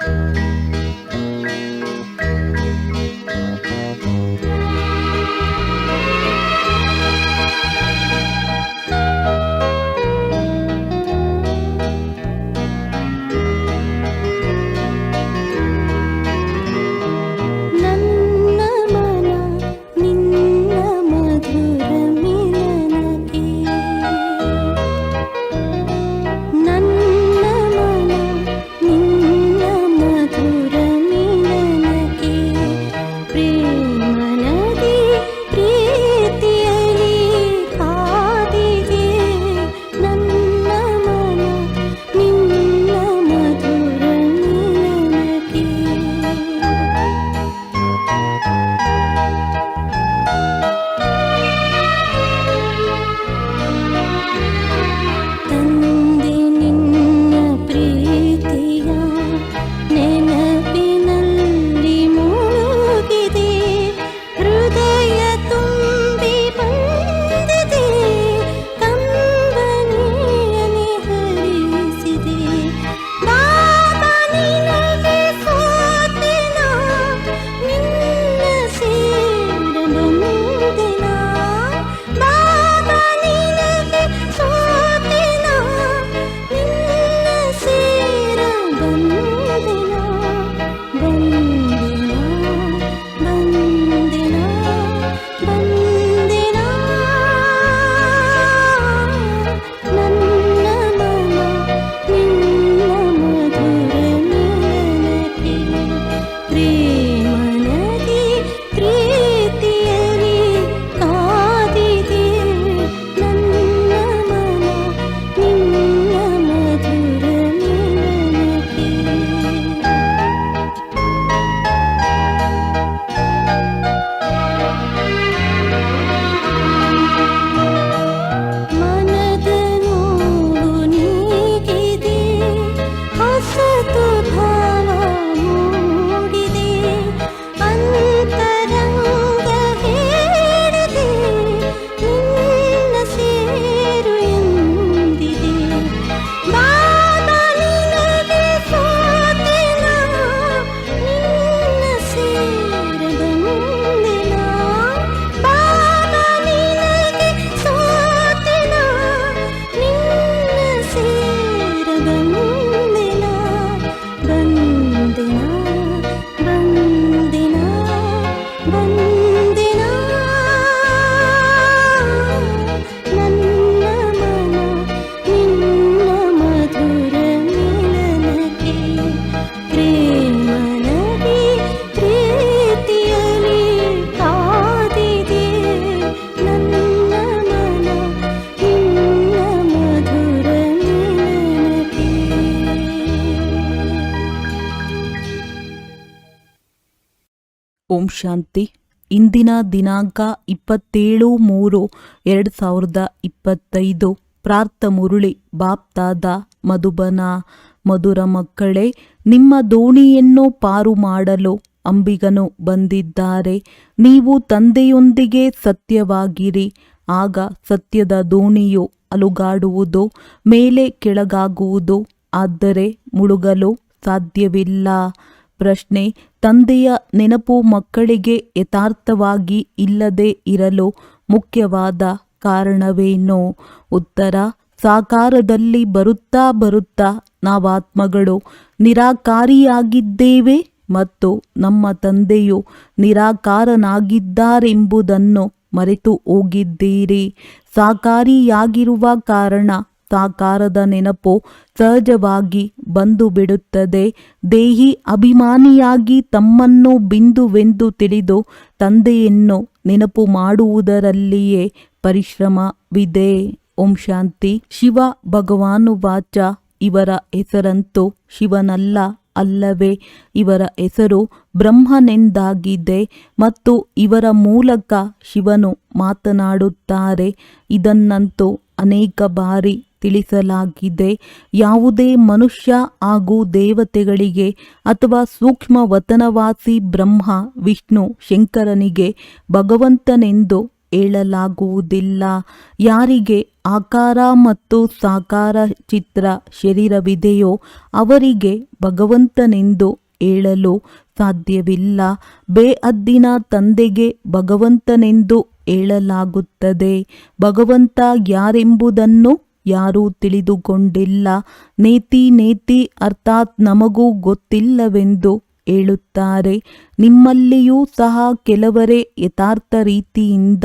Música ಶಾಂತಿ. ಇಂದಿನ ದಿನಾಂಕ ಇಪ್ಪತ್ತೇಳು ಮೂರು ಎರಡು ಸಾವಿರದ ಇಪ್ಪತ್ತೈದು. ಪ್ರಾರ್ಥ ಮುರುಳಿ, ಬಾಪ್ತಾದ, ಮಧುಬನ, ಮಧುರ ಮಕ್ಕಳೇ, ನಿಮ್ಮ ದೋಣಿಯನ್ನು ಪಾರು ಮಾಡಲು ಅಂಬಿಗನು ಬಂದಿದ್ದಾರೆ. ನೀವು ತಂದೆಯೊಂದಿಗೆ ಸತ್ಯವಾಗಿರಿ. ಆಗ ಸತ್ಯದ ದೋಣಿಯು ಅಲುಗಾಡುವುದು, ಮೇಲೆ ಕೆಳಗಾಗುವುದು. ಆದರೆ ಮುಳುಗಲು ಸಾಧ್ಯವಿಲ್ಲ. ಪ್ರಶ್ನೆ, ತಂದೆಯ ನೆನಪು ಮಕ್ಕಳಿಗೆ ಯಥಾರ್ಥವಾಗಿ ಇಲ್ಲದೆ ಇರಲು ಮುಖ್ಯವಾದ ಕಾರಣವೇನು? ಉತ್ತರ, ಸಾಕಾರದಲ್ಲಿ ಬರುತ್ತಾ ಬರುತ್ತಾ ನಾವಾತ್ಮಗಳು ನಿರಾಕಾರಿಯಾಗಿದ್ದೇವೆ ಮತ್ತು ನಮ್ಮ ತಂದೆಯು ನಿರಾಕಾರನಾಗಿದ್ದಾರೆಂಬುದನ್ನು ಮರೆತು ಹೋಗಿದ್ದೀರಿ ಸಾಕಾರಿಯಾಗಿರುವ ಕಾರಣ ಸಾಕಾರದ ನೆನಪು ಸಹಜವಾಗಿ ಬಂದು ಬಿಡುತ್ತದೆ ದೇಹಿ ಅಭಿಮಾನಿಯಾಗಿ ತಮ್ಮನ್ನು ಬಿಂದುವೆಂದು ತಿಳಿದು ತಂದೆಯನ್ನು ನೆನಪು ಮಾಡುವುದರಲ್ಲಿಯೇ ಪರಿಶ್ರಮವಿದೆ. ಓಂ ಶಾಂತಿ. ಶಿವ ಭಗವಾನುವಾಚ ಇವರ ಹೆಸರಂತೂ ಶಿವನಲ್ಲ ಅಲ್ಲವೇ, ಇವರ ಹೆಸರು ಬ್ರಹ್ಮನೆಂದಾಗಿದೆ ಮತ್ತು ಇವರ ಮೂಲಕ ಶಿವನು ಮಾತನಾಡುತ್ತಾರೆ. ಇದನ್ನಂತೂ ಅನೇಕ ಬಾರಿ ತಿಳಿಸಲಾಗಿದೆ. ಯಾವುದೇ ಮನುಷ್ಯ ಹಾಗೂ ದೇವತೆಗಳಿಗೆ ಅಥವಾ ಸೂಕ್ಷ್ಮ ವತನವಾಸಿ ಬ್ರಹ್ಮ, ವಿಷ್ಣು, ಶಂಕರನಿಗೆ ಭಗವಂತನೆಂದು ಹೇಳಲಾಗುವುದಿಲ್ಲ. ಯಾರಿಗೆ ಆಕಾರ ಮತ್ತು ಸಾಕಾರ ಚಿತ್ರ ಶರೀರವಿದೆಯೋ ಅವರಿಗೆ ಭಗವಂತನೆಂದು ಹೇಳಲು ಸಾಧ್ಯವಿಲ್ಲ. ಬೇಅದ್ದಿನ ತಂದೆಗೆ ಭಗವಂತನೆಂದು ಹೇಳಲಾಗುತ್ತದೆ. ಭಗವಂತ ಯಾರೆಂಬುದನ್ನು ಯಾರೂ ತಿಳಿದುಕೊಂಡಿಲ್ಲ. ನೇತಿ ನೇತಿ, ಅರ್ಥಾತ್ ನಮಗೂ ಗೊತ್ತಿಲ್ಲವೆಂದು ಹೇಳುತ್ತಾರೆ. ನಿಮ್ಮಲ್ಲಿಯೂ ಸಹ ಕೆಲವರೇ ಯಥಾರ್ಥ ರೀತಿಯಿಂದ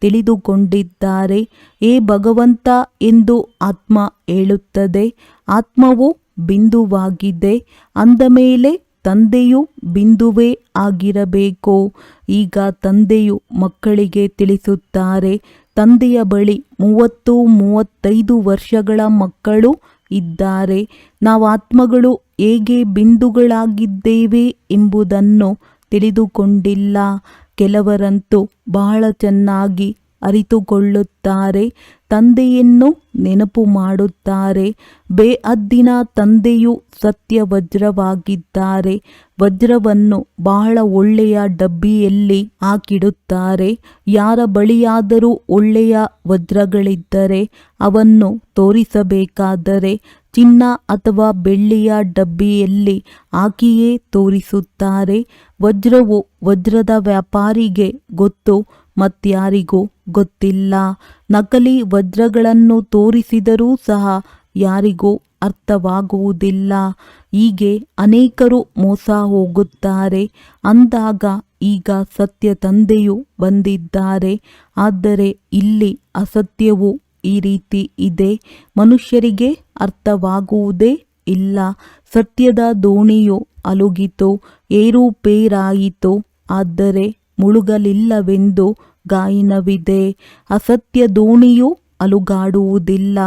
ತಿಳಿದುಕೊಂಡಿದ್ದಾರೆ. ಏ ಭಗವಂತ ಎಂದು ಆತ್ಮ ಹೇಳುತ್ತದೆ. ಆತ್ಮವು ಬಿಂದುವಾಗಿದೆ. ಅಂದ ಮೇಲೆ ತಂದೆಯು ಬಿಂದುವೇ ಆಗಿರಬೇಕು. ಈಗ ತಂದೆಯು ಮಕ್ಕಳಿಗೆ ತಿಳಿಸುತ್ತಾರೆ. ತಂದೆಯ ಬಳಿ ಮೂವತ್ತು, ಮೂವತ್ತೈದು ವರ್ಷಗಳ ಮಕ್ಕಳು ಇದ್ದಾರೆ. ನಾವು ಆತ್ಮಗಳು ಹೇಗೆ ಬಿಂದುಗಳಾಗಿದ್ದೇವೆ ಎಂಬುದನ್ನು ತಿಳಿದುಕೊಂಡಿಲ್ಲ. ಕೆಲವರಂತೂ ಬಹಳ ಚೆನ್ನಾಗಿ ಅರಿತುಕೊಳ್ಳುತ್ತಾರೆ. ತಂದೆಯನ್ನು ನೆನಪು ಮಾಡುತ್ತಾರೆ. ಬೇಅದ್ದಿನ ತಂದೆಯು ಸತ್ಯ ವಜ್ರವಾಗಿದ್ದಾರೆ ವಜ್ರವನ್ನು ಬಹಳ ಒಳ್ಳೆಯ ಡಬ್ಬಿಯಲ್ಲಿ ಹಾಕಿಡುತ್ತಾರೆ. ಯಾರ ಬಳಿಯಾದರೂ ಒಳ್ಳೆಯ ವಜ್ರಗಳಿದ್ದರೆ ಅವನ್ನು ತೋರಿಸಬೇಕಾದರೆ ಚಿನ್ನ ಅಥವಾ ಬೆಳ್ಳಿಯ ಡಬ್ಬಿಯಲ್ಲಿ ಹಾಕಿಯೇ ತೋರಿಸುತ್ತಾರೆ. ವಜ್ರವು ವಜ್ರದ ವ್ಯಾಪಾರಿಗೆ ಗೊತ್ತು ಮತ್ಯಾರಿಗೂ ಗೊತ್ತಿಲ್ಲ. ನಕಲಿ ವಜ್ರಗಳನ್ನು ತೋರಿಸಿದರೂ ಸಹ ಯಾರಿಗೂ ಅರ್ಥವಾಗುವುದಿಲ್ಲ. ಹೀಗೆ ಅನೇಕರು ಮೋಸ ಹೋಗುತ್ತಾರೆ. ಅಂದಾಗ ಈಗ ಸತ್ಯ ತಂದೆಯು ಬಂದಿದ್ದಾರೆ. ಆದರೆ ಇಲ್ಲಿ ಅಸತ್ಯವು ಈ ರೀತಿ ಇದೆ. ಮನುಷ್ಯರಿಗೆ ಅರ್ಥವಾಗುವುದೇ ಇಲ್ಲ. ಸತ್ಯದ ದೋಣಿಯು ಅಲುಗಿತು, ಏರುಪೇರಾಯಿತು. ಆದರೆ ಮುಳುಗಲಿಲ್ಲವೆಂದು ಗಾಯನವಿದೆ. ಅಸತ್ಯ ದೋಣಿಯು ಅಲುಗಾಡುವುದಿಲ್ಲ.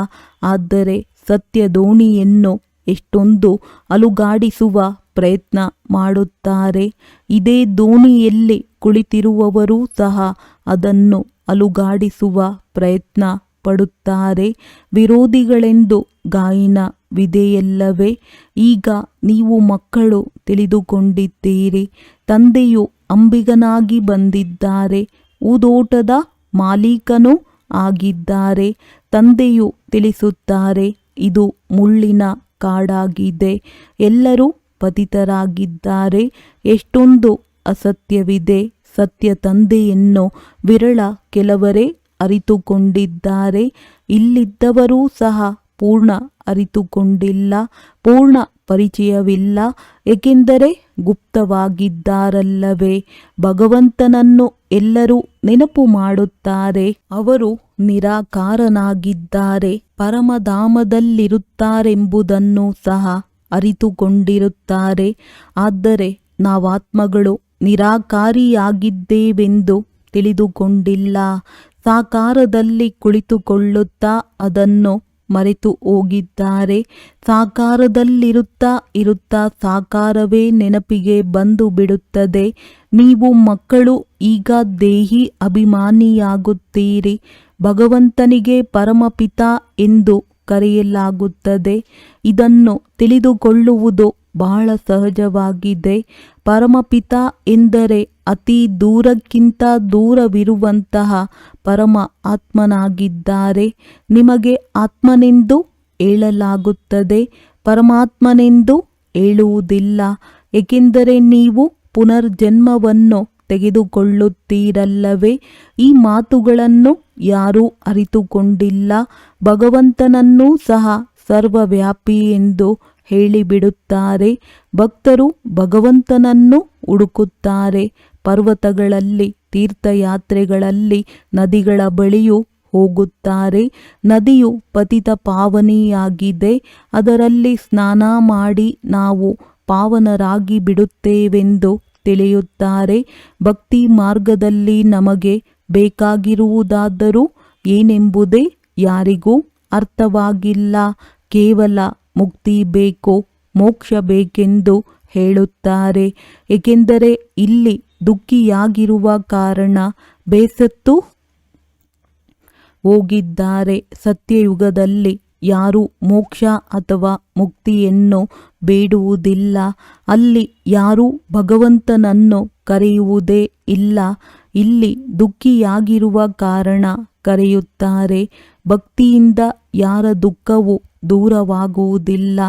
ಆದರೆ ಸತ್ಯ ದೋಣಿಯನ್ನು ಎಷ್ಟೊಂದು ಅಲುಗಾಡಿಸುವ ಪ್ರಯತ್ನ ಮಾಡುತ್ತಾರೆ. ಇದೇ ದೋಣಿಯಲ್ಲಿ ಕುಳಿತಿರುವವರೂ ಸಹ ಅದನ್ನು ಅಲುಗಾಡಿಸುವ ಪ್ರಯತ್ನ ಪಡುತ್ತಾರೆ. ವಿರೋಧಿಗಳೆಂದು ಗಾಯನವಿದೆಯಲ್ಲವೇ? ಈಗ ನೀವು ಮಕ್ಕಳು ತಿಳಿದುಕೊಂಡಿದ್ದೀರಿ. ತಂದೆಯು ಅಂಬಿಗನಾಗಿ ಬಂದಿದ್ದಾರೆ. ಊದೋಟದ ಮಾಲೀಕನೂ ಆಗಿದ್ದಾರೆ. ತಂದೆಯು ತಿಳಿಸುತ್ತಾರೆ, ಇದು ಮುಳ್ಳಿನ ಕಾಡಾಗಿದೆ. ಎಲ್ಲರೂ ಪತಿತರಾಗಿದ್ದಾರೆ. ಎಷ್ಟೊಂದು ಅಸತ್ಯವಿದೆ. ಸತ್ಯ ತಂದೆಯನ್ನು ವಿರಳ ಕೆಲವರೇ ಅರಿತುಕೊಂಡಿದ್ದಾರೆ. ಇಲ್ಲಿದ್ದವರೂ ಸಹ ಪೂರ್ಣ ಅರಿತುಕೊಂಡಿಲ್ಲ. ಪೂರ್ಣ ಪರಿಚಯವಿಲ್ಲ. ಏಕೆಂದರೆ ಗುಪ್ತವಾಗಿದ್ದಾರಲ್ಲವೇ? ಭಗವಂತನನ್ನು ಎಲ್ಲರೂ ನೆನಪು ಮಾಡುತ್ತಾರೆ. ಅವರು ನಿರಾಕಾರನಾಗಿದ್ದಾರೆ. ಪರಮಧಾಮದಲ್ಲಿರುತ್ತಾರೆಂಬುದನ್ನು ಸಹ ಅರಿತುಕೊಂಡಿರುತ್ತಾರೆ. ಆದರೆ ನಾವಾತ್ಮಗಳು ನಿರಾಕಾರಿಯಾಗಿದ್ದೇವೆಂದು ತಿಳಿದುಕೊಂಡಿಲ್ಲ. ಸಾಕಾರದಲ್ಲಿ ಕುಳಿತುಕೊಳ್ಳುತ್ತಾ ಅದನ್ನು ಮರೆತು ಹೋಗಿದ್ದಾರೆ. ಸಾಕಾರದಲ್ಲಿರುತ್ತಾ ಇರುತ್ತಾ ಸಾಕಾರವೇ ನೆನಪಿಗೆ ಬಂದು ಬಿಡುತ್ತದೆ. ನೀವು ಮಕ್ಕಳು, ಈಗ ದೇಹಿ ಅಭಿಮಾನಿಯಾಗುತ್ತೀರಿ. ಭಗವಂತನಿಗೆ ಪರಮಪಿತ ಎಂದು ಕರೆಯಲಾಗುತ್ತದೆ. ಇದನ್ನು ತಿಳಿದುಕೊಳ್ಳುವುದು ಬಹಳ ಸಹಜವಾಗಿದೆ. ಪರಮಪಿತ ಎಂದರೆ ಅತಿ ದೂರಕ್ಕಿಂತ ದೂರವಿರುವಂತಹ ಪರಮ ಆತ್ಮನಾಗಿದ್ದಾರೆ. ನಿಮಗೆ ಆತ್ಮನೆಂದು ಹೇಳಲಾಗುತ್ತದೆ. ಪರಮಾತ್ಮನೆಂದು ಹೇಳುವುದಿಲ್ಲ. ಏಕೆಂದರೆ ನೀವು ಪುನರ್ಜನ್ಮವನ್ನು ತೆಗೆದುಕೊಳ್ಳುತ್ತೀರಲ್ಲವೇ? ಈ ಮಾತುಗಳನ್ನು ಯಾರೂ ಅರಿತುಕೊಂಡಿಲ್ಲ. ಭಗವಂತನನ್ನೂ ಸಹ ಸರ್ವವ್ಯಾಪಿ ಎಂದು ಹೇಳಿಬಿಡುತ್ತಾರೆ. ಭಕ್ತರು ಭಗವಂತನನ್ನು ಹುಡುಕುತ್ತಾರೆ. ಪರ್ವತಗಳಲ್ಲಿ, ತೀರ್ಥಯಾತ್ರೆಗಳಲ್ಲಿ ನದಿಗಳ ಬಳಿಯೂ ಹೋಗುತ್ತಾರೆ. ನದಿಯು ಪತಿತ ಪಾವನಿಯಾಗಿದೆ. ಅದರಲ್ಲಿ ಸ್ನಾನ ಮಾಡಿ ನಾವು ಪಾವನರಾಗಿ ಬಿಡುತ್ತೇವೆಂದು ತಿಳಿಯುತ್ತಾರೆ. ಭಕ್ತಿ ಮಾರ್ಗದಲ್ಲಿ ನಮಗೆ ಬೇಕಾಗಿರುವುದಾದರೂ ಏನೆಂಬುದೇ ಯಾರಿಗೂ ಅರ್ಥವಾಗಿಲ್ಲ. ಕೇವಲ ಮುಕ್ತಿ ಬೇಕು, ಮೋಕ್ಷ ಬೇಕೆಂದು ಹೇಳುತ್ತಾರೆ. ಏಕೆಂದರೆ ಇಲ್ಲಿ ದುಃಖಿಯಾಗಿರುವ ಕಾರಣ ಬೇಸತ್ತು ಹೋಗಿದ್ದಾರೆ. ಸತ್ಯಯುಗದಲ್ಲಿ ಯಾರು ಮೋಕ್ಷ ಅಥವಾ ಮುಕ್ತಿಯನ್ನು ಬೇಡುವುದಿಲ್ಲ. ಅಲ್ಲಿ ಯಾರೂ ಭಗವಂತನನ್ನು ಕರೆಯುವುದೇ ಇಲ್ಲ. ಇಲ್ಲಿ ದುಃಖಿಯಾಗಿರುವ ಕಾರಣ ಕರೆಯುತ್ತಾರೆ. ಭಕ್ತಿಯಿಂದ ಯಾರ ದುಃಖವು ದೂರವಾಗುವುದಿಲ್ಲ.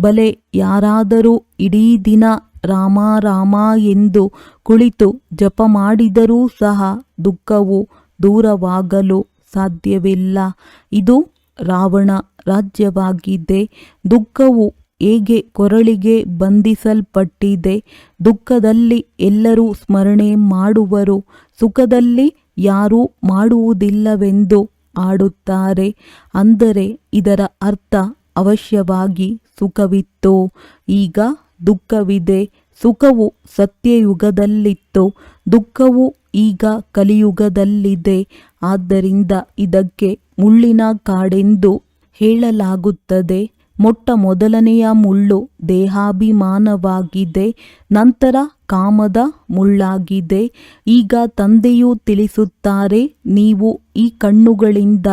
ಬಲೆ ಯಾರಾದರೂ ಇಡೀ ದಿನ ರಾಮ ರಾಮ ಎಂದು ಕುಳಿತು ಜಪ ಮಾಡಿದರೂ ಸಹ ದುಃಖವು ದೂರವಾಗಲು ಸಾಧ್ಯವಿಲ್ಲ. ಇದು ರಾವಣ ರಾಜ್ಯವಾಗಿದೆ. ದುಃಖವು ಹೇಗೆ ಕೊರಳಿಗೆ ಬಂಧಿಸಲ್ಪಟ್ಟಿದೆ? ದುಃಖದಲ್ಲಿ ಎಲ್ಲರೂ ಸ್ಮರಣೆ ಮಾಡುವರು. ಸುಖದಲ್ಲಿ ಯಾರೂ ಮಾಡುವುದಿಲ್ಲವೆಂದು ಆಡುತ್ತಾರೆ ಅಂದರೆ ಇದರ ಅರ್ಥ ಅವಶ್ಯವಾಗಿ ಸುಖವಿತ್ತು. ಈಗ ದುಃಖವಿದೆ. ಸುಖವು ಸತ್ಯಯುಗದಲ್ಲಿತ್ತು. ದುಃಖವು ಈಗ ಕಲಿಯುಗದಲ್ಲಿದೆ. ಆದ್ದರಿಂದ ಇದಕ್ಕೆ ಮುಳ್ಳಿನ ಕಾಡೆಂದು ಹೇಳಲಾಗುತ್ತದೆ. ಮೊಟ್ಟ ಮೊದಲನೆಯ ಮುಳ್ಳು ದೇಹಾಭಿಮಾನವಾಗಿದೆ. ನಂತರ ಕಾಮದ ಮುಳ್ಳಾಗಿದೆ. ಈಗ ತಂದೆಯು ತಿಳಿಸುತ್ತಾರೆ, ನೀವು ಈ ಕಣ್ಣುಗಳಿಂದ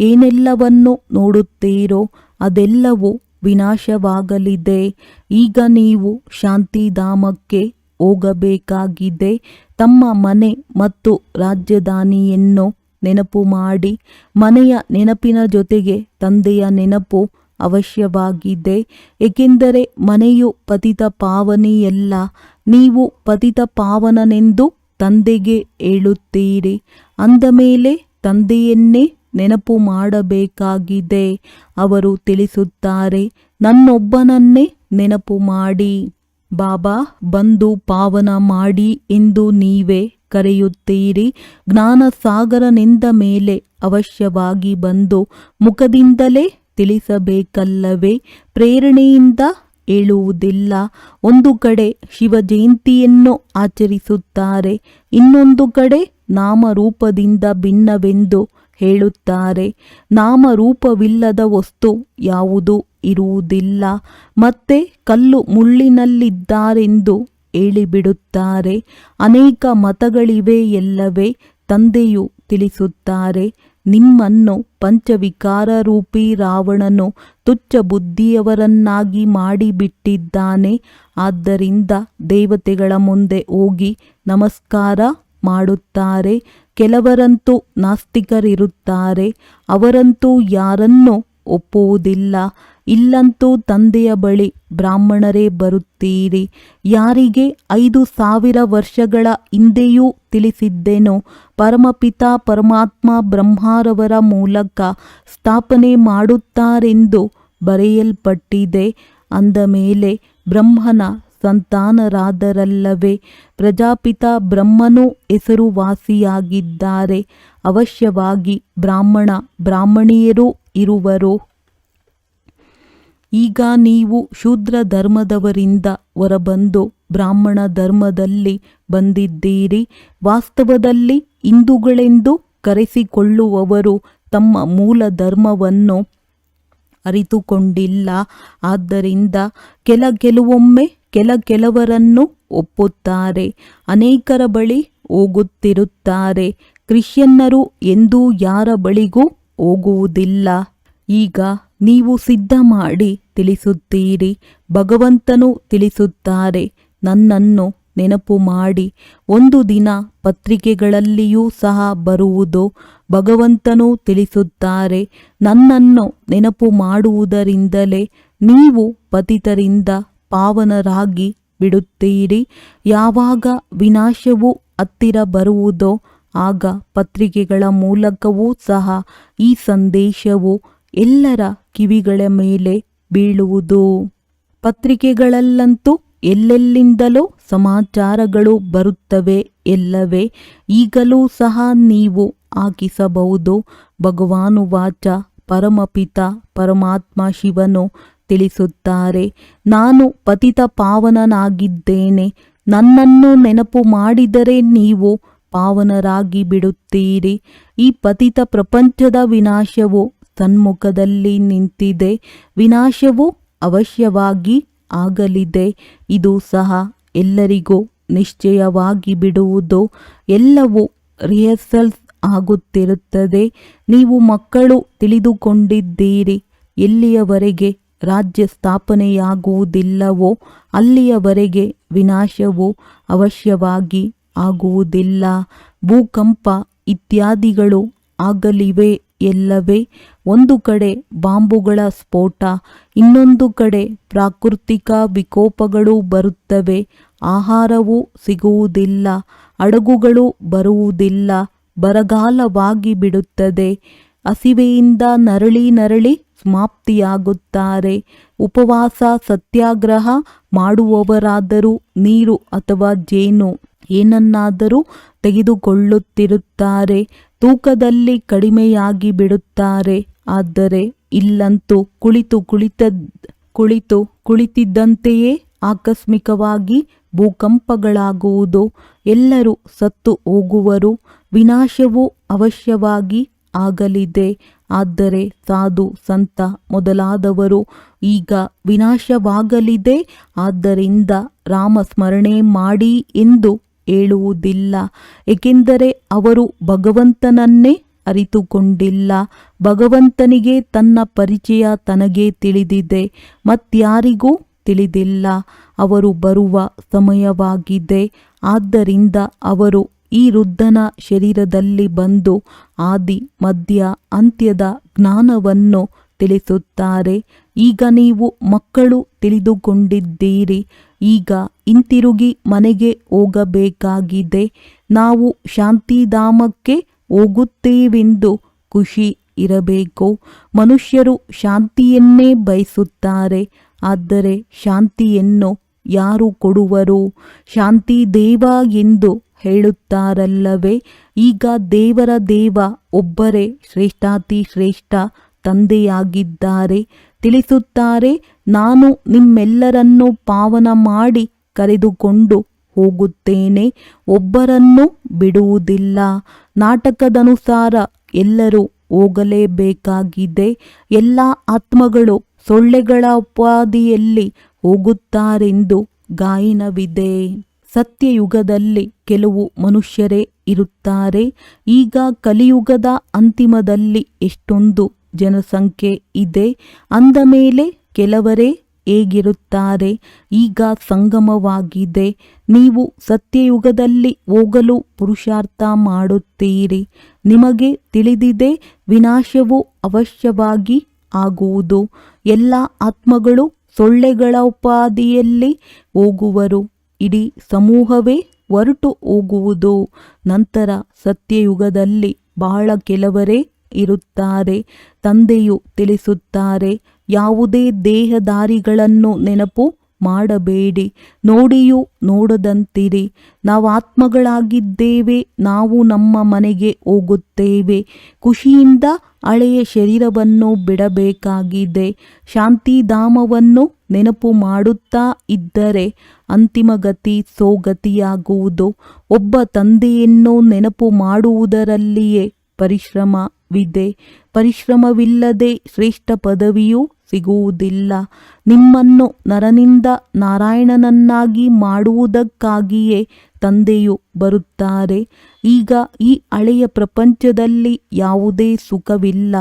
ಏನೆಲ್ಲವನ್ನು ನೋಡುತ್ತೀರೋ ಅದೆಲ್ಲವೂ ವಿನಾಶವಾಗಲಿದೆ. ಈಗ ನೀವು ಶಾಂತಿಧಾಮಕ್ಕೆ ಹೋಗಬೇಕಾಗಿದೆ. ತಮ್ಮ ಮನೆ ಮತ್ತು ರಾಜಧಾನಿಯನ್ನು ನೆನಪು ಮಾಡಿ. ಮನೆಯ ನೆನಪಿನ ಜೊತೆಗೆ ತಂದೆಯ ನೆನಪು ಅವಶ್ಯವಾಗಿದೆ. ಏಕೆಂದರೆ ಮನೆಯು ಪತಿತ ಪಾವನೆಯಲ್ಲ. ನೀವು ಪತಿತ ಪಾವನನೆಂದು ತಂದೆಗೆ ಹೇಳುತ್ತೀರಿ. ಅಂದಮೇಲೆ ತಂದೆಯನ್ನೇ ನೆನಪು ಮಾಡಬೇಕಾಗಿದೆ. ಅವರು ತಿಳಿಸುತ್ತಾರೆ, ನನ್ನೊಬ್ಬನನ್ನೇ ನೆನಪು ಮಾಡಿ. ಬಾಬಾ, ಬಂದು ಪಾವನ ಮಾಡಿ ಎಂದು ನೀವೇ ಕರೆಯುತ್ತೀರಿ. ಜ್ಞಾನ ಸಾಗರನೆಂದ ಮೇಲೆ ಅವಶ್ಯವಾಗಿ ಬಂದು ಮುಖದಿಂದಲೇ ತಿಳಿಸಬೇಕಲ್ಲವೇ? ಪ್ರೇರಣೆಯಿಂದ ಹೇಳುವುದಿಲ್ಲ ಒಂದು ಕಡೆ ಶಿವ ಜಯಂತಿಯನ್ನು ಆಚರಿಸುತ್ತಾರೆ, ಇನ್ನೊಂದು ಕಡೆ ನಾಮರೂಪದಿಂದ ಭಿನ್ನವೆಂದು ಹೇಳುತ್ತಾರೆ. ನಾಮರೂಪವಿಲ್ಲದ ವಸ್ತು ಯಾವುದು ಇರುವುದಿಲ್ಲ. ಮತ್ತೆ ಕಲ್ಲು ಮುಳ್ಳಿನಲ್ಲಿದ್ದಾರೆಂದು ಹೇಳಿಬಿಡುತ್ತಾರೆ. ಅನೇಕ ಮತಗಳಿವೆ ಎಲ್ಲವೇ ತಂದೆಯು ತಿಳಿಸುತ್ತಾರೆ. ನಿಮ್ಮನ್ನು ಪಂಚವಿಕಾರರೂಪಿ ರಾವಣನು ತುಚ್ಚ ಬುದ್ಧಿಯವರನ್ನಾಗಿ ಮಾಡಿಬಿಟ್ಟಿದ್ದಾನೆ. ಆದ್ದರಿಂದ ದೇವತೆಗಳ ಮುಂದೆ ಹೋಗಿ ನಮಸ್ಕಾರ ಮಾಡುತ್ತಾರೆ. ಕೆಲವರಂತೂ ನಾಸ್ತಿಕರಿರುತ್ತಾರೆ, ಅವರಂತೂ ಯಾರನ್ನೂ ಒಪ್ಪುವುದಿಲ್ಲ. ಇಲ್ಲಂತೂ ತಂದೆಯ ಬಳಿ ಬ್ರಾಹ್ಮಣರೇ ಬರುತ್ತೀರಿ. ಯಾರಿಗೆ ಐದು ಸಾವಿರ ವರ್ಷಗಳ ಹಿಂದೆಯೂ ತಿಳಿಸಿದ್ದೇನೋ, ಪರಮಪಿತ ಪರಮಾತ್ಮ ಬ್ರಹ್ಮಾರವರ ಮೂಲಕ ಸ್ಥಾಪನೆ ಮಾಡುತ್ತಾರೆಂದು ಬರೆಯಲ್ಪಟ್ಟಿದೆ. ಅಂದ ಮೇಲೆ ಬ್ರಹ್ಮನ ಸಂತಾನರಾದರಲ್ಲವೇ? ಪ್ರಜಾಪಿತ ಬ್ರಹ್ಮನು ಹೆಸರುವಾಸಿಯಾಗಿದ್ದಾರೆ. ಅವಶ್ಯವಾಗಿ ಬ್ರಾಹ್ಮಣ, ಬ್ರಾಹ್ಮಣಿಯರೂ ಇರುವರು? ಈಗ ನೀವು ಶೂದ್ರ ಧರ್ಮದವರಿಂದ ಹೊರಬಂದು ಬ್ರಾಹ್ಮಣ ಧರ್ಮದಲ್ಲಿ ಬಂದಿದ್ದೀರಿ. ವಾಸ್ತವದಲ್ಲಿ ಹಿಂದೂಗಳೆಂದು ಕರೆಸಿಕೊಳ್ಳುವವರು ತಮ್ಮ ಮೂಲ ಧರ್ಮವನ್ನು ಅರಿತುಕೊಂಡಿಲ್ಲ. ಆದ್ದರಿಂದ ಕೆಲ ಕೆಲವೊಮ್ಮೆ ಕೆಲ ಕೆಲವರನ್ನು ಒಪ್ಪುತ್ತಾರೆ. ಅನೇಕರ ಬಳಿ ಹೋಗುತ್ತಿರುತ್ತಾರೆ. ಕ್ರಿಶ್ಚಿಯನ್ನರು ಎಂದೂ ಯಾರ ಬಳಿಗೂ ಹೋಗುವುದಿಲ್ಲ. ಈಗ ನೀವು ಸಿದ್ಧ ಮಾಡಿ ತಿಳಿಸುತ್ತೀರಿ. ಭಗವಂತನು ತಿಳಿಸುತ್ತಾರೆ. ನನ್ನನ್ನು ನೆನಪು ಮಾಡಿ. ಒಂದು ದಿನ ಪತ್ರಿಕೆಗಳಲ್ಲಿಯೂ ಸಹ ಬರುವುದು ಭಗವಂತನು ತಿಳಿಸುತ್ತಾರೆ, ನನ್ನನ್ನು ನೆನಪು ಮಾಡುವುದರಿಂದಲೇ ನೀವು ಪತಿತರಿಂದ ಪಾವನರಾಗಿ ಬಿಡುತ್ತೀರಿ. ಯಾವಾಗ ವಿನಾಶವು ಹತ್ತಿರ ಬರುವುದೋ ಆಗ ಪತ್ರಿಕೆಗಳ ಮೂಲಕವೂ ಸಹ ಈ ಸಂದೇಶವು ಎಲ್ಲರ ಕಿವಿಗಳ ಮೇಲೆ ಬೀಳುವುದು. ಪತ್ರಿಕೆಗಳಲ್ಲಂತೂ ಎಲ್ಲೆಲ್ಲಿಂದಲೂ ಸಮಾಚಾರಗಳು ಬರುತ್ತವೆ, ಎಲ್ಲವೇ. ಈಗಲೂ ಸಹ ನೀವು ಹಾಕಿಸಬಹುದು ಭಗವಾನುವಾಚ ಪರಮಪಿತ ಪರಮಾತ್ಮ ಶಿವನು ತಿಳಿಸುತ್ತಾರೆ. ನಾನು ಪತಿತ ಪಾವನನಾಗಿದ್ದೇನೆ. ನನ್ನನ್ನು ನೆನಪು ಮಾಡಿದರೆ ನೀವು ಪಾವನರಾಗಿ ಬಿಡುತ್ತೀರಿ. ಈ ಪತಿತ ಪ್ರಪಂಚದ ವಿನಾಶವು ಸನ್ಮುಖದಲ್ಲಿ ನಿಂತಿದೆ. ವಿನಾಶವು ಅವಶ್ಯವಾಗಿ ಆಗಲಿದೆ. ಇದು ಸಹ ಎಲ್ಲರಿಗೂ ನಿಶ್ಚಯವಾಗಿ ಬಿಡುವುದು. ಎಲ್ಲವೂ ರಿಹರ್ಸಲ್ಸ್ ಆಗುತ್ತಿರುತ್ತದೆ. ನೀವು ಮಕ್ಕಳು ತಿಳಿದುಕೊಂಡಿದ್ದೀರಿ. ಎಲ್ಲಿಯವರೆಗೆ ರಾಜ್ಯ ಸ್ಥಾಪನೆಯಾಗುವುದಿಲ್ಲವೋ ಅಲ್ಲಿಯವರೆಗೆ ವಿನಾಶವು ಅವಶ್ಯವಾಗಿ ಆಗುವುದಿಲ್ಲ. ಭೂಕಂಪ ಇತ್ಯಾದಿಗಳು ಆಗಲಿವೆ ಎಲ್ಲವೇ. ಒಂದು ಕಡೆ ಬಾಂಬುಗಳ ಸ್ಫೋಟ, ಇನ್ನೊಂದು ಕಡೆ ಪ್ರಾಕೃತಿಕ ವಿಕೋಪಗಳು ಬರುತ್ತವೆ. ಆಹಾರವು ಸಿಗುವುದಿಲ್ಲ, ಹಡಗುಗಳು ಬರುವುದಿಲ್ಲ. ಬರಗಾಲವಾಗಿ ಬಿಡುತ್ತದೆ. ಹಸಿವೆಯಿಂದ ನರಳಿ ನರಳಿ ಸಮಾಪ್ತಿಯಾಗುತ್ತಾರೆ. ಉಪವಾಸ, ಸತ್ಯಾಗ್ರಹ ಮಾಡುವವರಾದರೂ ನೀರು ಅಥವಾ ಜೇನು ಏನನ್ನಾದರೂ ತೆಗೆದುಕೊಳ್ಳುತ್ತಿರುತ್ತಾರೆ. ತೂಕದಲ್ಲಿ ಕಡಿಮೆಯಾಗಿ ಬಿಡುತ್ತಾರೆ. ಆದರೆ ಇಲ್ಲಂತೂ ಕುಳಿತು ಕುಳಿತ ಕುಳಿತು ಕುಳಿತಿದ್ದಂತೆಯೇ ಆಕಸ್ಮಿಕವಾಗಿ ಭೂಕಂಪಗಳಾಗುವುದು. ಎಲ್ಲರೂ ಸತ್ತು ಹೋಗುವರು. ವಿನಾಶವು ಅವಶ್ಯವಾಗಿ ಆಗಲಿದೆ. ಆದರೆ ಸಾಧು, ಸಂತ ಮೊದಲಾದವರು ಈಗ ವಿನಾಶವಾಗಲಿದೆ. ಆದ್ದರಿಂದ ರಾಮಸ್ಮರಣೆ ಮಾಡಿ ಎಂದು ಹೇಳುವುದಿಲ್ಲ. ಏಕೆಂದರೆ ಅವರು ಭಗವಂತನನ್ನೇ ಅರಿತುಕೊಂಡಿಲ್ಲ. ಭಗವಂತನಿಗೆ ತನ್ನ ಪರಿಚಯ ತನಗೆ ತಿಳಿದಿದೆ. ಮತ್ಯಾರಿಗೂ ತಿಳಿದಿಲ್ಲ. ಅವರು ಬರುವ ಸಮಯವಾಗಿದೆ. ಆದ್ದರಿಂದ ಅವರು ಈ ವೃದ್ಧನ ಶರೀರದಲ್ಲಿ ಬಂದು ಆದಿ ಮಧ್ಯ ಅಂತ್ಯದ ಜ್ಞಾನವನ್ನು ತಿಳಿಸುತ್ತಾರೆ. ಈಗ ನೀವು ಮಕ್ಕಳು ತಿಳಿದುಕೊಂಡಿದ್ದೀರಿ. ಈಗ ಹಿಂತಿರುಗಿ ಮನೆಗೆ ಹೋಗಬೇಕಾಗಿದೆ. ನಾವು ಶಾಂತಿಧಾಮಕ್ಕೆ ಹೋಗುತ್ತೇವೆಂದು ಖುಷಿ ಇರಬೇಕು. ಮನುಷ್ಯರು ಶಾಂತಿಯನ್ನೇ ಬಯಸುತ್ತಾರೆ. ಆದರೆ ಶಾಂತಿಯನ್ನು ಯಾರು ಕೊಡುವರು? ಶಾಂತಿ ದೇವ ಎಂದು ಹೇಳುತ್ತಾರಲ್ಲವೇ? ಈಗ ದೇವರ ದೇವ ಒಬ್ಬರೇ ಶ್ರೇಷ್ಠಾತಿ ಶ್ರೇಷ್ಠ ತಂದೆಯಾಗಿದ್ದಾರೆ. ತಿಳಿಸುತ್ತಾರೆ, ನಾನು ನಿಮ್ಮೆಲ್ಲರನ್ನು ಪಾವನ ಮಾಡಿ ಕರೆದುಕೊಂಡು ಹೋಗುತ್ತೇನೆ. ಒಬ್ಬರನ್ನು ಬಿಡುವುದಿಲ್ಲ. ನಾಟಕದನುಸಾರ ಎಲ್ಲರೂ ಹೋಗಲೇಬೇಕಾಗಿದೆ. ಎಲ್ಲ ಆತ್ಮಗಳು ಸೊಳ್ಳೆಗಳ ಉಪಾದಿಯಲ್ಲಿ ಹೋಗುತ್ತಾರೆಂದು ಗಾಯನವಿದೆ. ಸತ್ಯಯುಗದಲ್ಲಿ ಕೆಲವು ಮನುಷ್ಯರೇ ಇರುತ್ತಾರೆ. ಈಗ ಕಲಿಯುಗದ ಅಂತಿಮದಲ್ಲಿ ಎಷ್ಟೊಂದು ಜನಸಂಖ್ಯೆ ಇದೆ. ಅಂದ ಮೇಲೆ ಕೆಲವರೇ ಹೇಗಿರುತ್ತಾರೆ? ಈಗ ಸಂಗಮವಾಗಿದೆ. ನೀವು ಸತ್ಯಯುಗದಲ್ಲಿ ಹೋಗಲು ಪುರುಷಾರ್ಥ ಮಾಡುತ್ತೀರಿ. ನಿಮಗೆ ತಿಳಿದಿದೆ, ವಿನಾಶವು ಅವಶ್ಯವಾಗಿ ಆಗುವುದು. ಎಲ್ಲ ಆತ್ಮಗಳು ಸೊಳ್ಳೆಗಳ ಉಪಾದಿಯಲ್ಲಿ ಹೋಗುವರು. ಇಡೀ ಸಮೂಹವೇ ಹೊರಟು ಹೋಗುವುದು. ನಂತರ ಸತ್ಯಯುಗದಲ್ಲಿ ಬಹಳ ಕೆಲವರೇ ಇರುತ್ತಾರೆ, ತಂದೆಯು ತಿಳಿಸುತ್ತಾರೆ, ಯಾವುದೇ ದೇಹದಾರಿಗಳನ್ನು ನೆನಪು ಮಾಡಬೇಡಿ. ನೋಡಿಯೂ ನೋಡದಂತಿರಿ. ನಾವು ಆತ್ಮಗಳಾಗಿದ್ದೇವೆ ನಾವು ನಮ್ಮ ಮನೆಗೆ ಹೋಗುತ್ತೇವೆ. ಖುಷಿಯಿಂದ ಹಳೆಯ ಶರೀರವನ್ನು ಬಿಡಬೇಕಾಗಿದೆ. ಶಾಂತಿಧಾಮವನ್ನು ನೆನಪು ಮಾಡುತ್ತಾ ಇದ್ದರೆ ಅಂತಿಮ ಗತಿ ಸೋಗತಿಯಾಗುವುದು. ಒಬ್ಬ ತಂದೆಯನ್ನು ನೆನಪು ಮಾಡುವುದರಲ್ಲಿಯೇ ಪರಿಶ್ರಮವಿದೆ ಪರಿಶ್ರಮವಿಲ್ಲದೆ ಶ್ರೇಷ್ಠ ಪದವಿಯೂ ಸಿಗುವುದಿಲ್ಲ. ನಿಮ್ಮನ್ನು ನರನಿಂದ ನಾರಾಯಣನನ್ನಾಗಿ ಮಾಡುವುದಕ್ಕಾಗಿಯೇ ತಂದೆಯು ಬರುತ್ತಾರೆ. ಈಗ ಈ ಹಳೆಯ ಪ್ರಪಂಚದಲ್ಲಿ ಯಾವುದೇ ಸುಖವಿಲ್ಲ.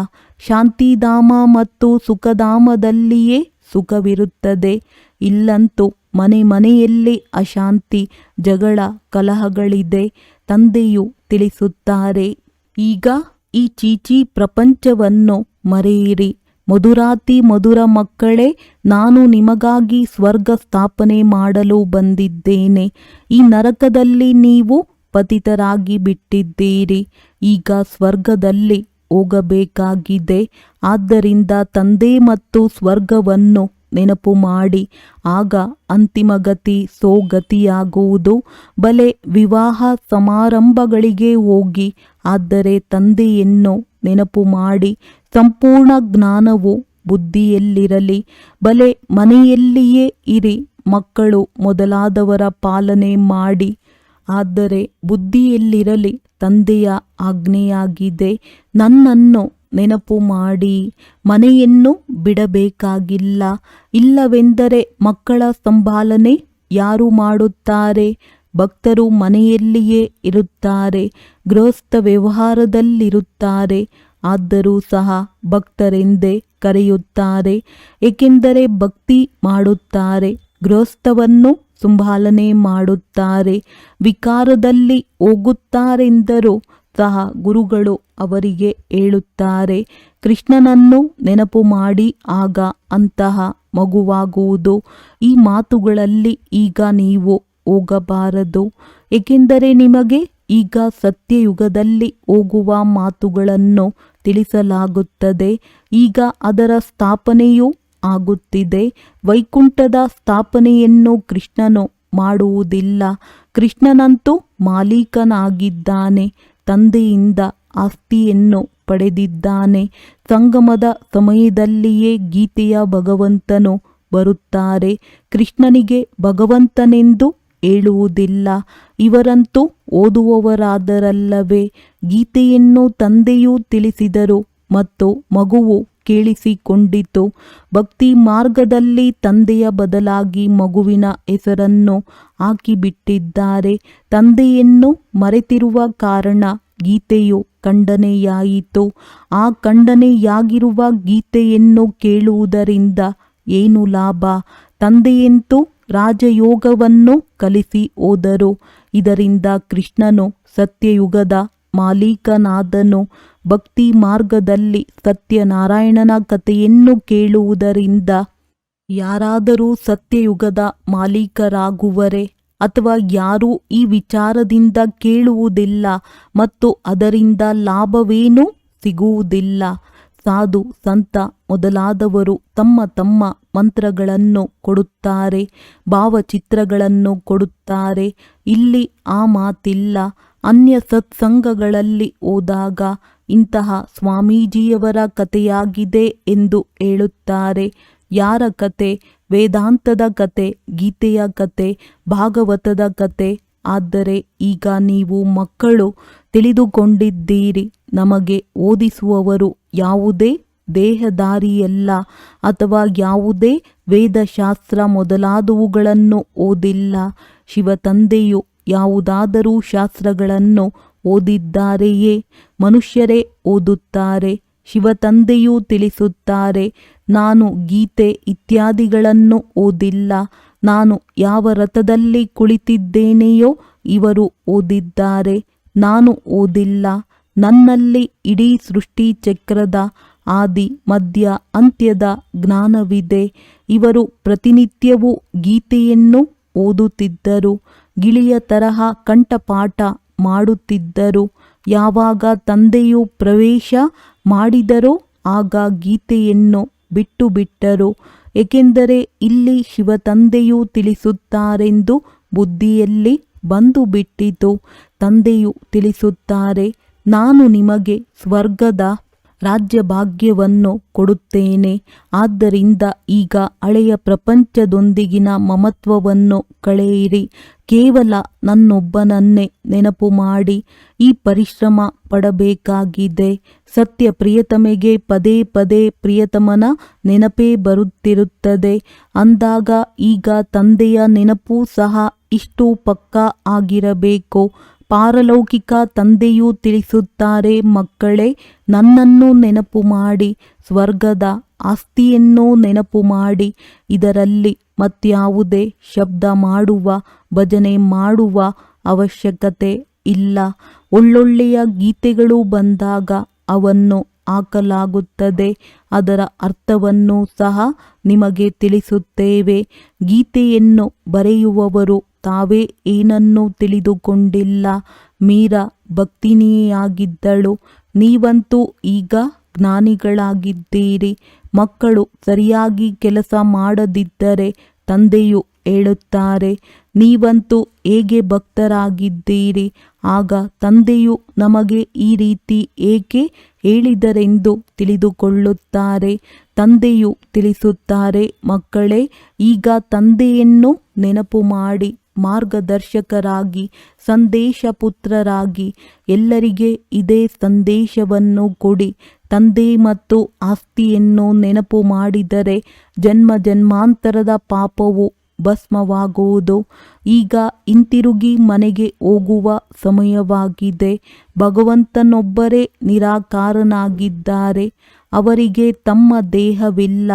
ಶಾಂತಿಧಾಮ ಮತ್ತು ಸುಖಧಾಮದಲ್ಲಿಯೇ ಸುಖವಿರುತ್ತದೆ. ಇಲ್ಲಂತೂ ಮನೆ ಮನೆಯಲ್ಲಿ ಅಶಾಂತಿ, ಜಗಳ, ಕಲಹಗಳಿದೆ, ತಂದೆಯು ತಿಳಿಸುತ್ತಾರೆ. ಈಗ ಈ ಚೀಚಿ ಪ್ರಪಂಚವನ್ನು ಮರೆಯಿರಿ. ಮಧುರಾತಿ ಮಧುರ ಮಕ್ಕಳೇ, ನಾನು ನಿಮಗಾಗಿ ಸ್ವರ್ಗ ಸ್ಥಾಪನೆ ಮಾಡಲು ಬಂದಿದ್ದೇನೆ. ಈ ನರಕದಲ್ಲಿ ನೀವು ಪತಿತರಾಗಿ ಬಿಟ್ಟಿದ್ದೀರಿ. ಈಗ ಸ್ವರ್ಗದಲ್ಲಿ ಹೋಗಬೇಕಾಗಿದೆ. ಆದ್ದರಿಂದ ತಂದೆ ಮತ್ತು ಸ್ವರ್ಗವನ್ನು ನೆನಪು ಮಾಡಿ. ಆಗ ಅಂತಿಮ ಗತಿ ಸೋಗತಿಯಾಗುವುದು ಬಲೆ ವಿವಾಹ ಸಮಾರಂಭಗಳಿಗೆ ಹೋಗಿ. ಆದರೆ ತಂದೆಯನ್ನು ನೆನಪು ಮಾಡಿ. ಸಂಪೂರ್ಣ ಜ್ಞಾನವು ಬುದ್ಧಿಯಲ್ಲಿರಲಿ. ಬಲೆ ಮನೆಯಲ್ಲಿಯೇ ಇರಿ. ಮಕ್ಕಳು ಮೊದಲಾದವರ ಪಾಲನೆ ಮಾಡಿ. ಆದರೆ ಬುದ್ಧಿಯಲ್ಲಿರಲಿ. ತಂದೆಯ ಆಜ್ಞೆಯಾಗಿದೆ. ನನ್ನನ್ನು ನೆನಪು ಮಾಡಿ, ಮನೆಯನ್ನು ಬಿಡಬೇಕಾಗಿಲ್ಲ. ಇಲ್ಲವೆಂದರೆ ಮಕ್ಕಳ ಸಂಭಾಲನೆ ಯಾರು ಮಾಡುತ್ತಾರೆ? ಭಕ್ತರು ಮನೆಯಲ್ಲಿಯೇ ಇರುತ್ತಾರೆ, ಗೃಹಸ್ಥ ವ್ಯವಹಾರದಲ್ಲಿರುತ್ತಾರೆ. ಆದರೂ ಸಹ ಭಕ್ತರೆಂದೇ ಕರೆಯುತ್ತಾರೆ, ಏಕೆಂದರೆ ಭಕ್ತಿ ಮಾಡುತ್ತಾರೆ, ಗೃಹಸ್ಥವನ್ನು ಸಂಭಾಲನೆ ಮಾಡುತ್ತಾರೆ, ವಿಕಾರದಲ್ಲಿ ಹೋಗುತ್ತಾರೆಂದರೂ. ಸಹ ಗುರುಗಳು ಅವರಿಗೆ ಹೇಳುತ್ತಾರೆ, ಕೃಷ್ಣನನ್ನು ನೆನಪು ಮಾಡಿ, ಆಗ ಅಂತಹ ಮಗುವಾಗುವುದು. ಈ ಮಾತುಗಳಲ್ಲಿ ಈಗ ನೀವು ಹೋಗಬಾರದು. ಏಕೆಂದರೆ ನಿಮಗೆ ಈಗ ಸತ್ಯಯುಗದಲ್ಲಿ ಹೋಗುವ ಮಾತುಗಳನ್ನು ತಿಳಿಸಲಾಗುತ್ತದೆ. ಈಗ ಅದರ ಸ್ಥಾಪನೆಯೂ ಆಗುತ್ತಿದೆ. ವೈಕುಂಠದ ಸ್ಥಾಪನೆಯನ್ನು ಕೃಷ್ಣನು ಮಾಡುವುದಿಲ್ಲ. ಕೃಷ್ಣನಂತೂ ಮಾಲೀಕನಾಗಿದ್ದಾನೆ. ತಂದೆಯಿಂದ ಆಸ್ತಿಯನ್ನು ಪಡೆದಿದ್ದಾನೆ. ಸಂಗಮದ ಸಮಯದಲ್ಲಿಯೇ ಗೀತೆಯ ಭಗವಂತನು ಬರುತ್ತಾರೆ. ಕೃಷ್ಣನಿಗೆ ಭಗವಂತನೆಂದು ಹೇಳುವುದಿಲ್ಲ. ಇವರಂತೂ ಓದುವವರಾದರಲ್ಲವೇ. ಗೀತೆಯನ್ನು ತಂದೆಯೂ ತಿಳಿಸಿದರು ಮತ್ತು ಮಗುವು ಕೇಳಿಸಿಕೊಂಡಿತು. ಭಕ್ತಿ ಮಾರ್ಗದಲ್ಲಿ ತಂದೆಯ ಬದಲಾಗಿ ಮಗುವಿನ ಹೆಸರನ್ನು ಹಾಕಿಬಿಟ್ಟಿದ್ದಾರೆ. ತಂದೆಯನ್ನು ಮರೆತಿರುವ ಕಾರಣ ಗೀತೆಯು ಖಂಡನೆಯಾಯಿತು. ಆ ಖಂಡನೆಯಾಗಿರುವ ಗೀತೆಯನ್ನು ಕೇಳುವುದರಿಂದ ಏನು ಲಾಭ? ತಂದೆಯಂತೂ ರಾಜಯೋಗವನ್ನು ಕಲಿಸಿ ಹೋದರು. ಇದರಿಂದ ಕೃಷ್ಣನು ಸತ್ಯಯುಗದ ಮಾಲೀಕನಾದನು. ಭಕ್ತಿ ಮಾರ್ಗದಲ್ಲಿ ಸತ್ಯನಾರಾಯಣನ ಕಥೆಯನ್ನು ಕೇಳುವುದರಿಂದ ಯಾರಾದರೂ ಸತ್ಯಯುಗದ ಮಾಲೀಕರಾಗುವರೆ ಅಥವಾ ಯಾರೂ ಈ ವಿಚಾರದಿಂದ ಕೇಳುವುದಿಲ್ಲ ಮತ್ತು ಅದರಿಂದ ಲಾಭವೇನೂ ಸಿಗುವುದಿಲ್ಲ. ಸಾಧು, ಸಂತ ಮೊದಲಾದವರು ತಮ್ಮ ತಮ್ಮ ಮಂತ್ರಗಳನ್ನು ಕೊಡುತ್ತಾರೆ, ಭಾವಚಿತ್ರಗಳನ್ನು ಕೊಡುತ್ತಾರೆ. ಇಲ್ಲಿ ಆ ಮಾತಿಲ್ಲ. ಅನ್ಯ ಸತ್ಸಂಗಗಳಲ್ಲಿ ಹೋದಾಗ ಇಂತಹ ಸ್ವಾಮೀಜಿಯವರ ಕಥೆಯಾಗಿದೆ ಎಂದು ಹೇಳುತ್ತಾರೆ. ಯಾರ ಕತೆ ವೇದಾಂತದ ಕತೆ ಗೀತೆಯ ಕತೆ ಭಾಗವತದ ಕತೆ ಆದರೆ ಈಗ ನೀವು ಮಕ್ಕಳು ತಿಳಿದುಕೊಂಡಿದ್ದೀರಿ. ನಮಗೆ ಓದಿಸುವವರು ಯಾವುದೇ ದೇಹದಾರಿಯಲ್ಲ ಅಥವಾ ಯಾವುದೇ ವೇದಶಾಸ್ತ್ರ ಮೊದಲಾದವುಗಳನ್ನು ಓದಿಲ್ಲ. ಶಿವತಂದೆಯು ಯಾವುದಾದರೂ ಶಾಸ್ತ್ರಗಳನ್ನು ಓದಿದ್ದಾರೆಯೇ? ಮನುಷ್ಯರೇ ಓದುತ್ತಾರೆ, ಶಿವತಂದೆಯೂ ತಿಳಿಸುತ್ತಾರೆ, ನಾನು ಗೀತೆ ಇತ್ಯಾದಿಗಳನ್ನು ಓದಿಲ್ಲ, ನಾನು ಯಾವ ರಥದಲ್ಲಿ ಕುಳಿತಿದ್ದೇನೆಯೋ ಇವರು ಓದಿದ್ದಾರೆ, ನಾನು ಓದಿಲ್ಲ, ನನ್ನಲ್ಲಿ ಇಡೀ ಸೃಷ್ಟಿ ಚಕ್ರದ ಆದಿ ಮಧ್ಯ ಅಂತ್ಯದ ಜ್ಞಾನವಿದೆ, ಇವರು ಪ್ರತಿನಿತ್ಯವೂ ಗೀತೆಯನ್ನು ಓದುತ್ತಿದ್ದರು, ಗಿಳಿಯ ತರಹ ಕಂಠಪಾಠ ಮಾಡುತ್ತಿದ್ದರು. ಯಾವಾಗ ತಂದೆಯು ಪ್ರವೇಶ ಮಾಡಿದರೋ ಆಗ ಗೀತೆಯನ್ನು ಬಿಟ್ಟು ಬಿಟ್ಟರು ಏಕೆಂದರೆ ಇಲ್ಲಿ ಶಿವತಂದೆಯು ತಿಳಿಸುತ್ತಾರೆಂದು ಬುದ್ಧಿಯಲ್ಲಿ ಬಂದು ಬಿಟ್ಟಿತು ತಂದೆಯು ತಿಳಿಸುತ್ತಾರೆ, ನಾನು ನಿಮಗೆ ಸ್ವರ್ಗದ ರಾಜ್ಯ ಭಾಗ್ಯವನ್ನು ಕೊಡುತ್ತೇನೆ. ಆದ್ದರಿಂದ ಈಗ ಹಳೆಯ ಪ್ರಪಂಚದೊಂದಿಗಿನ ಮಮತ್ವವನ್ನು ಕಳೆಯಿರಿ. ಕೇವಲ ನನ್ನೊಬ್ಬನನ್ನೇ ನೆನಪು ಮಾಡಿ, ಈ ಪರಿಶ್ರಮ ಪಡಬೇಕಾಗಿದೆ. ಸತ್ಯ ಪ್ರಿಯತಮೆಗೆ ಪದೇ ಪದೇ ಪ್ರಿಯತಮನ ನೆನಪೇ ಬರುತ್ತಿರುತ್ತದೆ. ಅಂದಾಗ ಈಗ ತಂದೆಯ ನೆನಪೂ ಸಹ ಇಷ್ಟು ಪಕ್ಕಾ ಆಗಿರಬೇಕು. ಪಾರಲೌಕಿಕ ತಂದೆಯೂ ತಿಳಿಸುತ್ತಾರೆ, ಮಕ್ಕಳೇ, ನನ್ನನ್ನು ನೆನಪು ಮಾಡಿ, ಸ್ವರ್ಗದ ಆಸ್ತಿಯನ್ನು ನೆನಪು ಮಾಡಿ, ಇದರಲ್ಲಿ ಮತ್ಯಾವುದೇ ಶಬ್ದ ಮಾಡುವ, ಭಜನೆ ಮಾಡುವ ಅವಶ್ಯಕತೆ ಇಲ್ಲ. ಒಳ್ಳೊಳ್ಳೆಯ ಗೀತೆಗಳು ಬಂದಾಗ ಅವನ್ನು ಹಾಕಲಾಗುತ್ತದೆ, ಅದರ ಅರ್ಥವನ್ನು ಸಹ ನಿಮಗೆ ತಿಳಿಸುತ್ತೇವೆ. ಗೀತೆಯನ್ನು ಬರೆಯುವವರು ತಾವೇ ಏನನ್ನೂ ತಿಳಿದುಕೊಂಡಿಲ್ಲ. ಮೀರಾ ಭಕ್ತಿನಿಯಾಗಿದ್ದಳು ನೀವಂತೂ ಈಗ ಜ್ಞಾನಿಗಳಾಗಿದ್ದೀರಿ. ಮಕ್ಕಳು ಸರಿಯಾಗಿ ಕೆಲಸ ಮಾಡದಿದ್ದರೆ ತಂದೆಯು ಹೇಳುತ್ತಾರೆ, ನೀವಂತೂ ಹೇಗೆ ಭಕ್ತರಾಗಿದ್ದೀರಿ? ಆಗ ತಂದೆಯು ನಮಗೆ ಈ ರೀತಿ ಏಕೆ ಹೇಳಿದರೆಂದು ತಿಳಿದುಕೊಳ್ಳುತ್ತಾರೆ. ತಂದೆಯು ತಿಳಿಸುತ್ತಾರೆ, ಮಕ್ಕಳೇ, ಈಗ ತಂದೆಯನ್ನು ನೆನಪು ಮಾಡಿ. ಮಾರ್ಗದರ್ಶಕರಾಗಿ ಸಂದೇಶ ಪುತ್ರರಾಗಿ ಎಲ್ಲರಿಗೆ ಇದೇ ಸಂದೇಶವನ್ನು ಕೊಡಿ. ತಂದೆ ಮತ್ತು ಆಸ್ತಿಯನ್ನು ನೆನಪು ಮಾಡಿದರೆ ಜನ್ಮ ಜನ್ಮಾಂತರದ ಪಾಪವು ಭಸ್ಮವಾಗುವುದು. ಈಗ ಹಿಂತಿರುಗಿ ಮನೆಗೆ ಹೋಗುವ ಸಮಯವಾಗಿದೆ. ಭಗವಂತನೊಬ್ಬರೇ ನಿರಾಕಾರನಾಗಿದ್ದಾರೆ. ಅವರಿಗೆ ತಮ್ಮ ದೇಹವಿಲ್ಲ.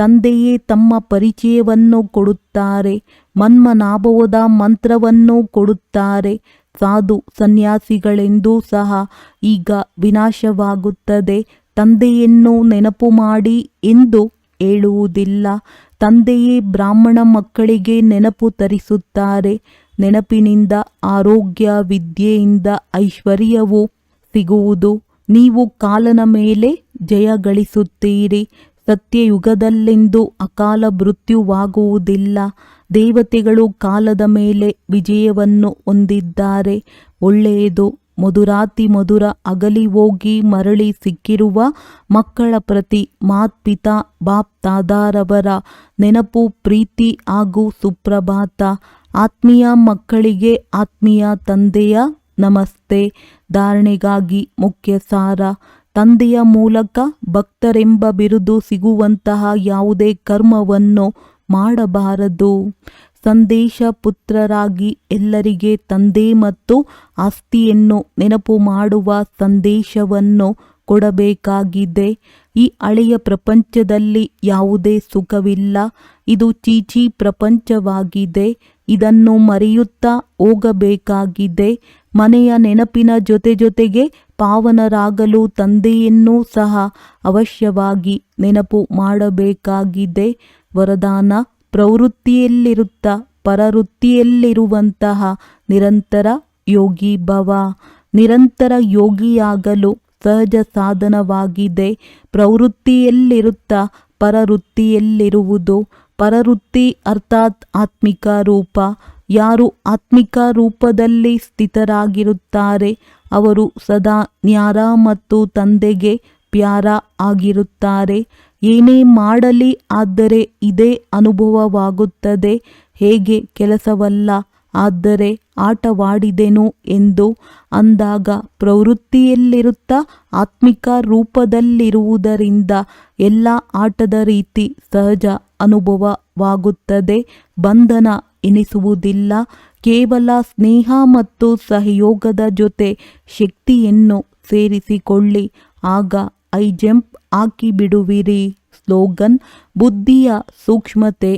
ತಂದೆಯೇ ತಮ್ಮ ಪರಿಚಯವನ್ನು ಕೊಡುತ್ತಾರೆ, ಮನ್ಮನಾಭವದ ಮಂತ್ರವನ್ನು ಕೊಡುತ್ತಾರೆ. ಸಾಧು ಸನ್ಯಾಸಿಗಳೆಂದೂ ಸಹ ಈಗ ವಿನಾಶವಾಗುತ್ತದೆ. ತಂದೆಯನ್ನು ನೆನಪು ಮಾಡಿ ಎಂದು ಹೇಳುವುದಿಲ್ಲ. ತಂದೆಯೇ ಬ್ರಾಹ್ಮಣ ಮಕ್ಕಳಿಗೆ ನೆನಪು ತರಿಸುತ್ತಾರೆ. ನೆನಪಿನಿಂದ, ಆರೋಗ್ಯ ವಿದ್ಯೆಯಿಂದ ಐಶ್ವರ್ಯವು ಸಿಗುವುದು. ನೀವು ಕಾಲನ ಮೇಲೆ ಜಯ ಗಳಿಸುತ್ತೀರಿ. ಸತ್ಯಯುಗದಲ್ಲೆಂದು ಅಕಾಲ ಮೃತ್ಯುವಾಗುವುದಿಲ್ಲ. ದೇವತೆಗಳು ಕಾಲದ ಮೇಲೆ ವಿಜಯವನ್ನು ಹೊಂದಿದ್ದಾರೆ. ಒಳ್ಳೆಯದು, ಮಧುರಾತಿ ಮಧುರ ಅಗಲಿ ಹೋಗಿ ಮರಳಿ ಸಿಕ್ಕಿರುವ ಮಕ್ಕಳ ಪ್ರತಿ ಮಾತ್ಪಿತಾ ಬಾಪ್ ತಾದಾರವರ ನೆನಪು ಪ್ರೀತಿ ಹಾಗೂ ಸುಪ್ರಭಾತ. ಆತ್ಮೀಯ ಮಕ್ಕಳಿಗೆ ಆತ್ಮೀಯ ತಂದೆಯ ನಮಸ್ತೆ. ಧಾರಣೆಗಾಗಿ ಮುಖ್ಯ ಸಾರ ತಂದೆಯ ಮೂಲಕ ಭಕ್ತರೆಂಬ ಬಿರುದು ಸಿಗುವಂತಹ ಯಾವುದೇ ಕರ್ಮವನ್ನು ಮಾಡಬಾರದು. ಸಂದೇಶ ಪುತ್ರರಾಗಿ ಎಲ್ಲರಿಗೆ ತಂದೆ ಮತ್ತು ಆಸ್ತಿಯನ್ನು ನೆನಪು ಮಾಡುವ ಸಂದೇಶವನ್ನು ಕೊಡಬೇಕಾಗಿದೆ. ಈ ಹಳೆಯ ಪ್ರಪಂಚದಲ್ಲಿ ಯಾವುದೇ ಸುಖವಿಲ್ಲ. ಇದು ಚೀಚಿ ಪ್ರಪಂಚವಾಗಿದೆ. ಇದನ್ನು ಮರೆಯುತ್ತಾ ಹೋಗಬೇಕಾಗಿದೆ. ಮನೆಯ ನೆನಪಿನ ಜೊತೆ ಜೊತೆಗೆ ಪಾವನರಾಗಲು ತಂದೆಯನ್ನೂ ಸಹ ಅವಶ್ಯವಾಗಿ ನೆನಪು ಮಾಡಬೇಕಾಗಿದೆ. ವರದಾನ ಪ್ರವೃತ್ತಿಯಲ್ಲಿರುತ್ತ ಪರವೃತ್ತಿಯಲ್ಲಿರುವಂತಹ ನಿರಂತರ ಯೋಗಿ ಭವ, ನಿರಂತರ ಯೋಗಿಯಾಗಲು ಸಹಜ ಸಾಧನವಾಗಿದೆ. ಪ್ರವೃತ್ತಿಯಲ್ಲಿರುತ್ತಾ ಪರವೃತ್ತಿಯಲ್ಲಿರುವುದು ಪರವೃತ್ತಿ ಅರ್ಥಾತ್ ಆತ್ಮಿಕ ರೂಪ. ಯಾರು ಆತ್ಮಿಕ ರೂಪದಲ್ಲಿ ಸ್ಥಿತರಾಗಿರುತ್ತಾರೆ, ಅವರು ಸದಾ ನ್ಯಾರ ಮತ್ತು ತಂದೆಗೆ ಪ್ಯಾರ ಆಗಿರುತ್ತಾರೆ. ಏನೇ ಮಾಡಲಿ ಆದರೆ ಇದೇ ಅನುಭವವಾಗುತ್ತದೆ, ಹೇಗೆ ಕೆಲಸವಲ್ಲ ಆದರೆ ಆಟವಾಡಿದೆನು ಎಂದು. ಅಂದಾಗ ಪ್ರವೃತ್ತಿಯಲ್ಲಿರುತ್ತಾ ಆತ್ಮಿಕ ರೂಪದಲ್ಲಿರುವುದರಿಂದ ಎಲ್ಲ ಆಟದ ರೀತಿ ಸಹಜ ಅನುಭವವಾಗುತ್ತದೆ, ಬಂಧನ ಎನಿಸುವುದಿಲ್ಲ ಕೇವಲ ಸ್ನೇಹ ಮತ್ತು ಸಹಯೋಗದ ಜೊತೆ ಶಕ್ತಿಯನ್ನು ಸೇರಿಸಿಕೊಳ್ಳಿ. ಆಗ ಐ ಜಂಪ್ ಹಾಕಿಬಿಡುವಿರಿ. ಸ್ಲೋಗನ್, ಬುದ್ಧಿಯ ಸೂಕ್ಷ್ಮತೆ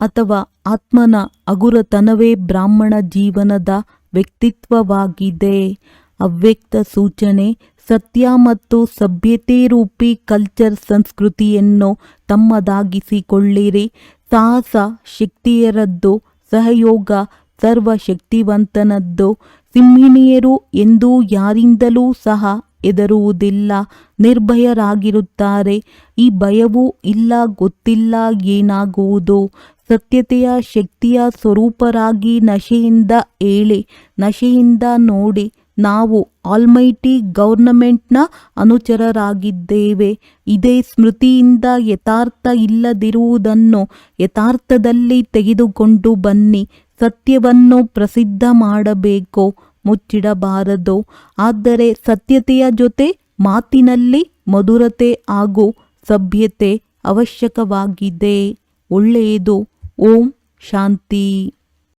ಅಥವಾ ಆತ್ಮನ ಅಗುರತನವೇ ಬ್ರಾಹ್ಮಣ ಜೀವನದ ವ್ಯಕ್ತಿತ್ವವಾಗಿದೆ. ಅವ್ಯಕ್ತ ಸೂಚನೆ, ಸತ್ಯ ಮತ್ತು ಸಭ್ಯತೆ ರೂಪಿ ಕಲ್ಚರ್ ಸಂಸ್ಕೃತಿಯನ್ನು ತಮ್ಮದಾಗಿಸಿಕೊಳ್ಳಿರಿ. ಸಾಹಸ ಶಕ್ತಿಯರದ್ದು ಸಹಯೋಗ, ಸರ್ವಶಕ್ತಿವಂತನದ್ದು. ಸಿಂಹಿಣಿಯರು ಎಂದೂ ಯಾರಿಂದಲೂ ಸಹ ಹೆದರುವುದಿಲ್ಲ, ನಿರ್ಭಯರಾಗಿರುತ್ತಾರೆ. ಈ ಭಯವೂ ಇಲ್ಲ, ಗೊತ್ತಿಲ್ಲ ಏನಾಗುವುದು? ಸತ್ಯತೆಯ ಶಕ್ತಿಯ ಸ್ವರೂಪರಾಗಿ ನಶೆಯಿಂದ ಏಳೆ, ನಶೆಯಿಂದ ನೋಡಿ. ನಾವು ಆಲ್ಮೈಟಿ ಗೌರ್ನಮೆಂಟ್ನ ಅನುಚರರಾಗಿದ್ದೇವೆ. ಇದೇ ಸ್ಮೃತಿಯಿಂದ ಯಥಾರ್ಥ ಇಲ್ಲದಿರುವುದನ್ನು ಯಥಾರ್ಥದಲ್ಲಿ ತೆಗೆದುಕೊಂಡು ಬನ್ನಿ. ಸತ್ಯವನ್ನು ಪ್ರಸಿದ್ಧ ಮಾಡಬೇಕು, ಮುಚ್ಚಿಡಬಾರದು. ಆದರೆ ಸತ್ಯತೆಯ ಜೊತೆ ಮಾತಿನಲ್ಲಿ ಮಧುರತೆ ಹಾಗೂ ಸಭ್ಯತೆ ಅವಶ್ಯಕವಾಗಿದೆ. ಒಳ್ಳೆಯದು. ಓಂ ಶಾಂತಿ.